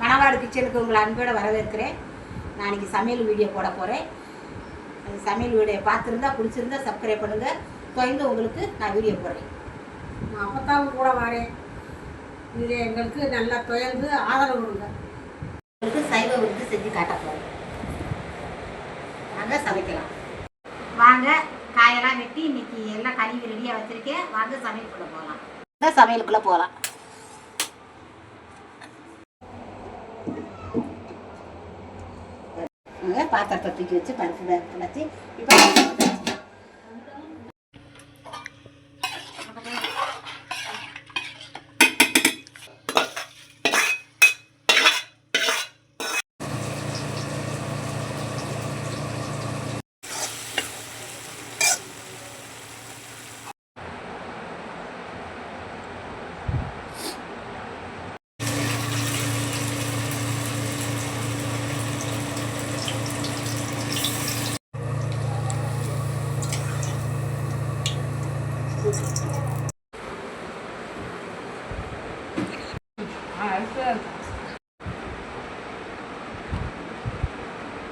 மணவாடு கிச்சனுக்கு உங்களை அன்போட வரவேற்கிறேன். நான் இன்னைக்கு சமையல் வீடியோ போட போகிறேன் அந்த சமையல் வீடியோ பார்த்துருந்தா பிடிச்சிருந்தா சப்ஸ்கிரைப் பண்ணுங்கள் தொடர்ந்து உங்களுக்கு நான் வீடியோ போடுறேன். நான் அப்பத்தாவும் கூட வரேன். இது எங்களுக்கு நல்லா துயர்ந்து ஆதரவு கொடுங்க. உங்களுக்கு சைவ விருந்து செஞ்சு காட்ட போகிறேன் வாங்க சமைக்கலாம். வாங்க காயெல்லாம் வெட்டி இன்னைக்கு எல்லாம் கழுவி ரெடியாக வச்சுருக்கேன். வாங்க சமையலுக்குள்ளே போகலாம் வாங்க சமையலுக்குள்ளே போகலாம் பாத்திரத்தை தூக்கி வச்சு பருப்பு வேக வச்சு இப்போ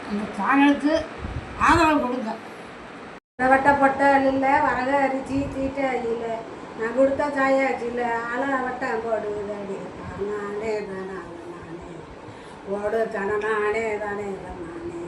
அந்த சேனலுக்கு ஆதரவு கொடுங்க. வட்டப்பட்ட இல்லை வரக அரிசி தீட்டை இல்லை நான் கொடுத்த சாயாச்சு இல்லை அலை வட்டம் போடு தாடி நானே தானே நானே ஓடு தானே நானே தானே நானே